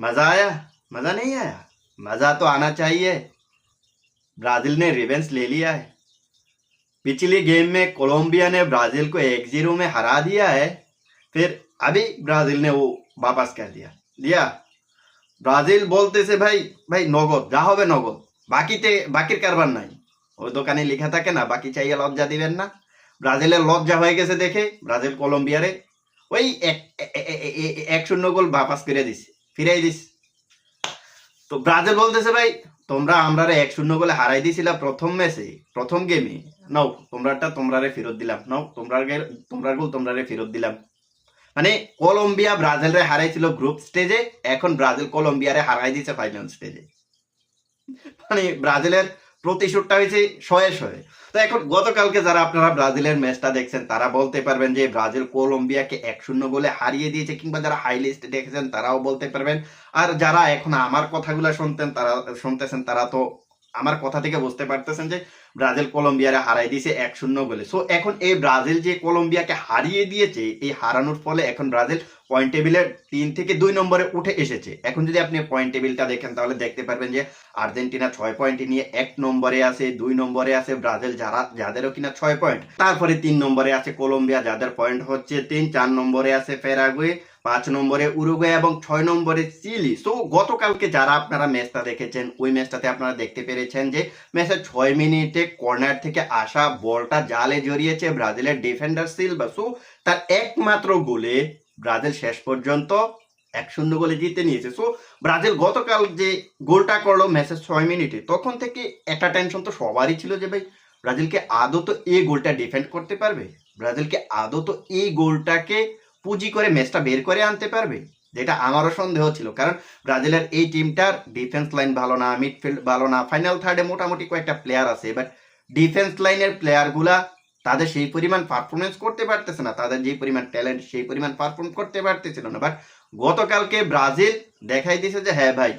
मजा आया मजा नहीं आया मजा तो आना चाहिए ब्राजील ने रिवेंस ले लिया है पिछली गेम में कोलंबिया ने ब्राजील को एक जीरो में हरा दिया है फिर अभी ब्राजील ने वो वापस कर दिया दिया ব্রাজিল বলতেছে ভাই ভাই নগদ যা হবে নগদ বাকিতে বাকির কারবার নাই ওই দোকানে লেখা থাকে না বাকি চাইয়ে লজ্জা দিবেন না ব্রাজিলের লজ্জা হয়ে গেছে দেখে ব্রাজিল কলম্বিয়ারে ওই এক এ- এ- এ- এ- এক শূন্য গোল বাপাস করে দিস ফিরাই দিস। তো ব্রাজিল বলতেছে, ভাই, তোমরা আমরা এক শূন্য গোলে হারাই দিয়েছিলাম প্রথম ম্যাচে, প্রথম গেমে নাও তোমরাটা তোমরারে ফেরত দিলাম। নাও তোমরা তোমরা গোল তোমরারে ফেরত দিলাম। মানে কলম্বিয়া ব্রাজিল রে হারাইছিল গ্রুপ স্টেজে এখন ব্রাজিল কলম্বিয়ারে হারাই দিছে ফাইনাল স্টেজে মানে ব্রাজিলের প্রতিশোধটা হয়েছে শয়ে শয়ে। তো এখন গতকালকে যারা আপনারা ব্রাজিলের ম্যাচটা দেখছেন, তারা বলতে পারবেন যে ব্রাজিল কলম্বিয়াকে এক শূন্য গোলে হারিয়ে দিয়েছে, কিংবা যারা হাই লিস্ট দেখেছেন তারাও বলতে পারবেন। আর যারা এখন আমার কথাগুলো শুনতেন, তারা শুনতেছেন, তারা তো আমার কথা থেকে বুঝতে পারতেছেন যে ব্রাজিল কলম্বিয়ারে হারাই দিয়েছে এক শূন্য গোলে। সো এখন এই ব্রাজিল যে কলম্বিয়াকে হারিয়ে দিয়েছে, এই হারানোর ফলে এখন ব্রাজিল পয়েন্ট টেবিলের তিন থেকে দুই নম্বরে উঠে এসেছে। এখন যদি আপনি পয়েন্ট টেবিলটা দেখেন, তাহলে দেখতে পারবেন যে আর্জেন্টিনা ছয় পয়েন্ট নিয়ে এক নম্বরে আছে, দুই নম্বরে আছে ব্রাজিল, যারা, যাদেরও কিনা ছয় পয়েন্ট তারপরে তিন নম্বরে আছে কলম্বিয়া, যাদের পয়েন্ট হচ্ছে তিন, চার নম্বরে আছে ফেরাগুয়ে পাঁচ নম্বরে উরুগুয়ে এবং ছয় নম্বরে চিলি। সো গতকালকে যারা আপনারা ম্যাচটা দেখেছেন, ওই ম্যাচটাতে আপনারা দেখতে পেরেছেন যে ম্যাচের ছয় মিনিটে কর্নার থেকে আসা বলটা জালে জড়িয়েছে ব্রাজিলের ডিফেন্ডার সিলভা। সো তার একমাত্র গোলে ব্রাজিল শেষ পর্যন্ত এক শূন্য গোলে জিতে নিয়েছে। সো ব্রাজিল গতকাল যে গোলটা করল ম্যাচের ছয় মিনিটে, তখন থেকে একটা টেনশন তো সবারই ছিল যে, ভাই, ব্রাজিলকে আদৌ তো এই গোলটা ডিফেন্ড করতে পারবে? ব্রাজিলকে আদৌ তো এই গোলটাকে পুঁজি করে ম্যাচটা বের করে আনতে পারবে? যেটা আমারও সন্দেহ ছিল। কারণ ব্রাজিলের এই টিমটার ডিফেন্স লাইন ভালো না মিডফিল্ড ভালো না ফাইনাল থার্ডে মোটামুটি কয়েকটা প্লেয়ার আছে বাট ডিফেন্স লাইনের প্লেয়ারগুলা তাদের সেই পরিমাণ পারফরমেন্স করতে পারতেছে না। তাদের যে পরিমাণ ট্যালেন্ট সেই পরিমাণ পারফর্ম করতে পারতেছিল না। বাট গতকালকে ব্রাজিল দেখাই দিয়েছে যে হ্যাঁ ভাই,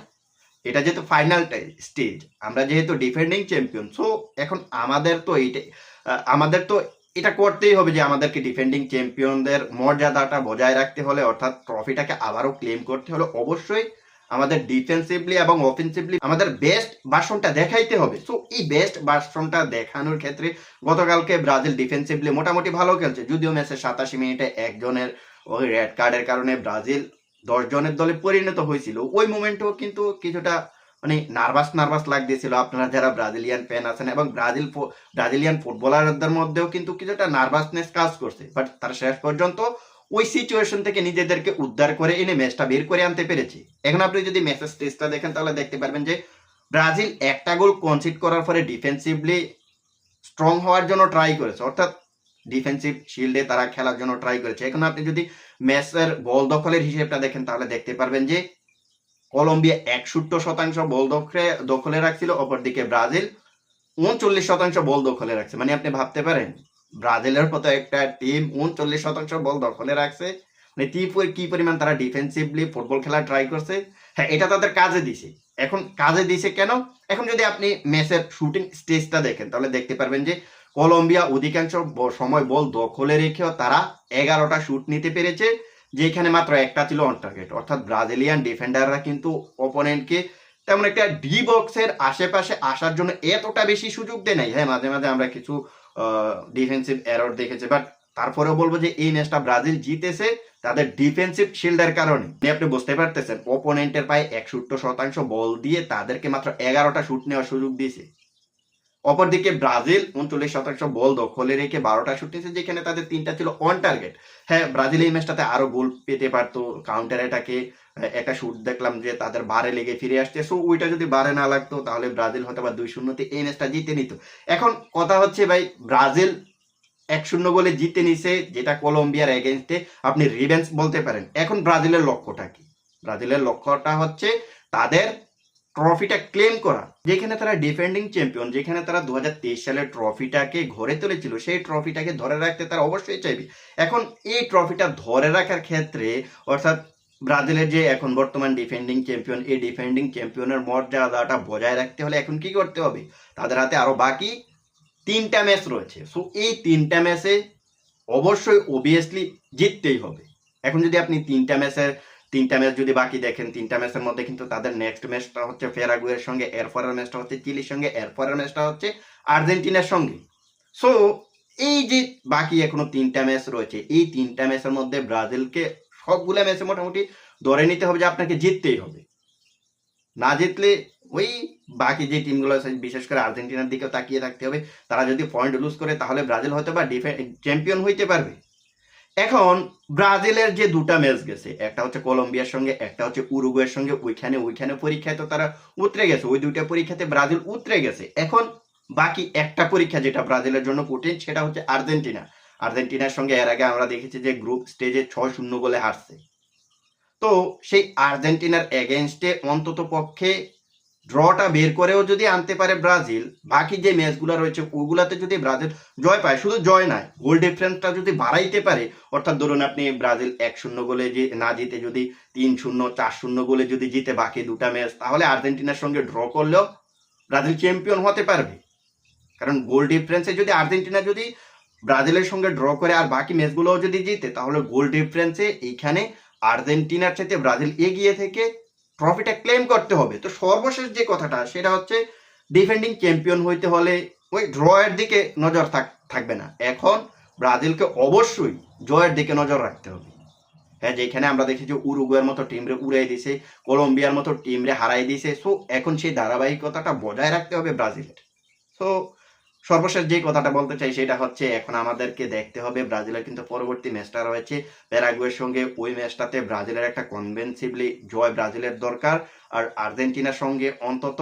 এটা যেহেতু ফাইনাল স্টেজ আমরা যেহেতু ডিফেন্ডিং চ্যাম্পিয়ন সো এখন আমাদের তো এইটাই আমাদের তো এটা করতেই হবে যে আমাদেরকে ডিফেন্ডিং চ্যাম্পিয়নদের মর্যাদাটা বজায় রাখতে হলে, অর্থাৎ ট্রফিটাকে আবারও ক্লেম করতে হলে অবশ্যই আমাদের ডিফেন্সিভলি এবং অফেন্সিভলি আমাদের বেস্ট ভার্সনটা দেখাইতে হবে। সো এই বেস্ট ভার্সনটা দেখানোর ক্ষেত্রে গতকালকে ব্রাজিল ডিফেন্সিভলি মোটামুটি ভালো খেলছে, যদিও ম্যাচের সাতাশি মিনিটে একজনের ওই রেড কার্ডের কারণে ব্রাজিল দশ জনের দলে পরিণত হয়েছিল। ওই মোমেন্টেও কিন্তু কিছুটা মানে নার্ভাস নার্ভাস লাগতেছিল। আপনারা যারা ব্রাজিলিয়ান ফ্যান আছেন এবং ব্রাজিল ব্রাজিলিয়ান ফুটবলারদের মধ্যেও কিন্তু কিছুটা নার্ভাসনেস কাজ করছে। বাট তারা শেষ পর্যন্ত ওই সিচুয়েশন থেকে নিজেদেরকে উদ্ধার করে এনে ম্যাচটা বের করে আনতে পেরেছে। এখন আপনি যদি ম্যাচের স্টেজটা দেখেন, তাহলে দেখতে পারবেন যে ব্রাজিল একটা গোল কনসিড করার পরে ডিফেন্সিভলি স্ট্রং হওয়ার জন্য ট্রাই করেছে। অর্থাৎ ডিফেন্সিভ শিল্ডে তারা খেলার জন্য ট্রাই করেছে। এখন আপনি যদি ম্যাচের বল দখলের হিসেবটা দেখেন, তাহলে দেখতে পারবেন যে কলম্বিয়া একষট্টি শতাংশ বল দখলে দখলে রাখছিল, অপরদিকে ব্রাজিল উনচল্লিশ শতাংশ বল দখলে রাখছে। মানে আপনি ভাবতে পারেন, ব্রাজিলের মতো একটা টিম উনচল্লিশ শতাংশ বল দখলে রাখছে। মানে কি পরি- কি পরিমাণ তারা ডিফেন্সিভলি ফুটবল খেলা ট্রাই করছে? হ্যাঁ এটা তাদের কাজে দিছে। এখন কাজে দিছে কেন? এখন যদি আপনি ম্যাচের শুটিং স্টেজটা দেখেন, তাহলে দেখতে পারবেন যে কলম্বিয়া অধিকাংশ সময় বল দখলে রেখেও তারা এগারোটা শুট নিতে পেরেছে। যেখানে মাত্র একটা ছিল অন টার্গেট অর্থাৎ ব্রাজিলিয়ান ডিফেন্ডাররা কিন্তু অপোনেন্টকে তেমন একটা ডি বক্সের আশেপাশে আসার জন্য এতটা বেশি সুযোগ দেয় নাই। হ্যাঁ মাঝে মাঝে আমরা কিছু ডিফেন্সিভ এরর দেখেছি বাট তারপরেও বলব যে এই ম্যাচটা ব্রাজিল জিতেছে তাদের ডিফেন্সিভ শিল্ডের কারণে। মানে আপনি বুঝতে পারতেছেন অপোনেন্টের পায়ে একষট্টি শতাংশ বল দিয়ে তাদেরকে মাত্র এগারোটা শুট নেওয়ার সুযোগ দিয়েছে। অপরদিকে ব্রাজিল উনচল্লিশ শতাংশ বল দখলে রেখে বারোটা শুট নিয়েছে, যেখানে তাদের তিনটা ছিল অন টার্গেট হ্যাঁ ব্রাজিল এই ম্যাচটাতে আরও গোল পেতে পারতো। কাউন্টার অ্যাটাকে একটা শুট দেখলাম যে তাদের বারে লেগে ফিরে আসছে। সো ওইটা যদি বারে না লাগতো, তাহলে ব্রাজিল হয়তো বা দুই শূন্যতে এই ম্যাচটা জিতে নিত। এখন কথা হচ্ছে ভাই, ব্রাজিল এক শূন্য গোলে জিতে নিছে, যেটা কলম্বিয়ার এগেনস্টে আপনি রিভেন্স বলতে পারেন। এখন ব্রাজিলের লক্ষ্যটা কি? ব্রাজিলের লক্ষ্যটা হচ্ছে তাদের ট্রফিটা ক্লেম করা। যেখানে তারা ডিফেন্ডিং চ্যাম্পিয়ন যেখানে তারা দু হাজার তেইশ সালে ট্রফিটাকে ঘরে তুলেছিল, সেই ট্রফিটাকে ধরে রাখতে তারা অবশ্যই চাইবে। এখন এই ট্রফিটা ধরে রাখার ক্ষেত্রে, অর্থাৎ ব্রাজিলের যে এখন বর্তমান ডিফেন্ডিং চ্যাম্পিয়ন এই ডিফেন্ডিং চ্যাম্পিয়নের মর্যাদাটা বজায় রাখতে হলে এখন কি করতে হবে? তাদের হাতে আরও বাকি তিনটা ম্যাচ রয়েছে। সো এই তিনটা ম্যাচে অবশ্যই ওবিয়াসলি জিততেই হবে। এখন যদি আপনি তিনটা ম্যাচের তিনটা ম্যাচ যদি বাকি দেখেন, তিনটা ম্যাচের মধ্যে কিন্তু তাদের নেক্সট ম্যাচটা হচ্ছে ফেরাগুয়ের সঙ্গে, এরপরের ম্যাচটা হচ্ছে চিলির সঙ্গে, এরপরের ম্যাচটা হচ্ছে আর্জেন্টিনার সঙ্গে। সো এই যে বাকি এখনও তিনটা ম্যাচ রয়েছে, এই তিনটা ম্যাচের মধ্যে ব্রাজিলকে সবগুলো ম্যাচে মোটামুটি ধরে নিতে হবে যে আপনাকে জিততেই হবে। না জিতলে ওই বাকি যে টিমগুলো আছে, বিশেষ করে আর্জেন্টিনার দিকেও তাকিয়ে থাকতে হবে। তারা যদি পয়েন্ট লুজ করে, তাহলে ব্রাজিল হয়তো বা চ্যাম্পিয়ন হইতে পারবে। এখন ব্রাজিলের যে দুটা ম্যাচ গেছে, একটা হচ্ছে কলম্বিয়ার সঙ্গে, একটা হচ্ছে উরুগুয়ের সঙ্গে, ওইখানে ওইখানে পরীক্ষায় তো তারা উতরে গেছে। ওই দুইটা পরীক্ষাতে ব্রাজিল উতরে গেছে। এখন বাকি একটা পরীক্ষা যেটা ব্রাজিলের জন্য কঠিন, সেটা হচ্ছে আর্জেন্টিনা। আর্জেন্টিনার সঙ্গে এর আগে আমরা দেখেছি যে গ্রুপ স্টেজে ছয় শূন্য গোলে হারছে। তো সেই আর্জেন্টিনার এগেনস্টে অন্তত পক্ষে ড্রটা বের করেও যদি আনতে পারে ব্রাজিল, বাকি যে ম্যাচগুলো রয়েছে, ওগুলাতে যদি ব্রাজিল জয় পায়, শুধু জয় নয়, গোল ডিফারেন্সটা যদি বাড়াইতে পারে, অর্থাৎ ধরুন আপনি ব্রাজিল এক শূন্য গোলে যে না জিতে যদি তিন শূন্য, চার শূন্য গোলে যদি জিতে বাকি দুটা ম্যাচ, তাহলে আর্জেন্টিনার সঙ্গে ড্র করলেও ব্রাজিল চ্যাম্পিয়ন হতে পারবে। কারণ গোল ডিফারেন্সে যদি আর্জেন্টিনা যদি ব্রাজিলের সঙ্গে ড্র করে আর বাকি ম্যাচগুলোও যদি জিতে, তাহলে গোল ডিফারেন্সে এইখানে আর্জেন্টিনার চাইতে ব্রাজিল এগিয়ে থেকে ট্রফিটা ক্লেম করতে হবে। তো সর্বশেষ যে কথাটা, সেটা হচ্ছে ডিফেন্ডিং চ্যাম্পিয়ন হইতে হলে ওই ড্রয়ের দিকে নজর থাক, থাকবে না। এখন ব্রাজিলকে অবশ্যই জয়ের দিকে নজর রাখতে হবে। হ্যাঁ যেখানে আমরা দেখেছি উরুগুয়ের মতো টিমরে উড়াই দিছে, কলম্বিয়ার মতো টিমরে হারাই দিছে। সো এখন সেই ধারাবাহিকতাটা বজায় রাখতে হবে ব্রাজিলের। সো সর্বশেষ যে কথাটা বলতে চাই সেটা হচ্ছে, এখন আমাদেরকে দেখতে হবে ব্রাজিলের কিন্তু পরবর্তী ম্যাচটা রয়েছে। প্যারাগুয়ের সঙ্গে ওই ম্যাচটাতে ব্রাজিলের একটা কনভেন্সিভলি জয় ব্রাজিলের দরকার। আর আর্জেন্টিনার সঙ্গে অন্তত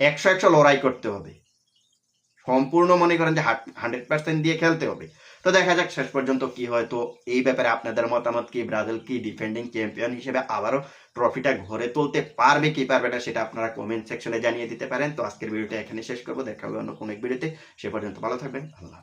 একশো একশো লড়াই করতে হবে। সম্পূর্ণ মনে করেন যে হান্ড্রেড পার্সেন্ট দিয়ে খেলতে হবে। তো দেখা যাক শেষ পর্যন্ত কি হয়। তো এই ব্যাপারে আপনাদের মতামত কি? ব্রাজিল কি ডিফেন্ডিং চ্যাম্পিয়ন হিসেবে আবারও ট্রফিটা ঘরে তুলতে পারবে কি পারবে না সেটা আপনারা কমেন্ট সেকশনে জানিয়ে দিতে পারেন। তো আজকের ভিডিওটা এখানে শেষ করব। দেখা হবে অন্য কোনো এক ভিডিওতে। সে পর্যন্ত ভালো থাকবেন। আল্লাহ